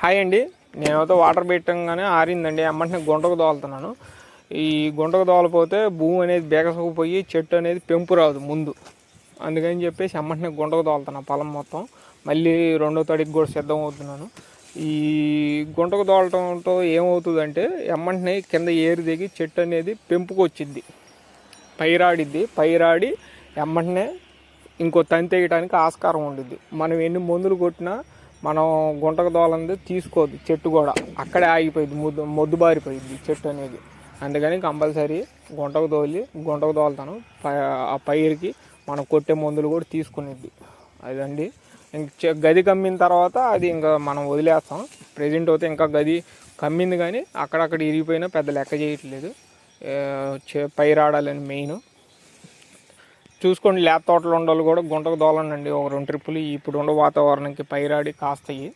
Hi అండి. నేనైతే water పెట్టంగానే ఆరిందండి. అమ్మంటే గుంటకు దోలుతున్నాను ఈ గుంటకు దోలపోతే భూమి అనేది బేగసకపోయి చెట్టు అనేది పెంపు రాదు ముందు. అందుకని చెప్పేసి అమ్మంటే గుంటకు దోలుతున్నా పొలం మొత్తం. మళ్ళీ రెండో తడికి కూడా సిద్ధం అవుతున్నాను ఈ గుంటకు దోలటంతో ఏమవుతుందంటే ఎమ్మంటనే కింద ఏరు దిగి చెట్టు అనేది పెంపుకు పైరాడిద్ది. పైరాడి ఎమ్మంటనే ఇంకో తంతి ఆస్కారం ఉండిద్ది. మనం ఎన్ని మందులు కొట్టినా మనం గుంటకు దోలంది తీసుకోదు చెట్టు కూడా. అక్కడే ఆగిపోయింది మొద్దు మొద్దుబారిపోయింది చెట్టు అనేది. అందుకని కంపల్సరీ గుంటకు తోలి గుంటకు తోలుతాను. ఆ పైరుకి మనం కొట్టే మందులు కూడా తీసుకునేది. అదండి. ఇంక చె- గది కమ్మిన తర్వాత అది ఇంకా మనం వదిలేస్తాం. ప్రజెంట్ అయితే ఇంకా గది కమ్మింది కానీ అక్కడక్కడ ఇరిగిపోయినా పెద్ద లెక్క చేయట్లేదు. పైరాడాలని మెయిన్. చూసుకోండి లేత తోటలు ఉండాలి కూడా గుంటకు దోలండి ఒక రెండు ట్రిప్పులు ఇప్పుడు ఉండే వాతావరణంకి పైరాడి కాస్తాయి.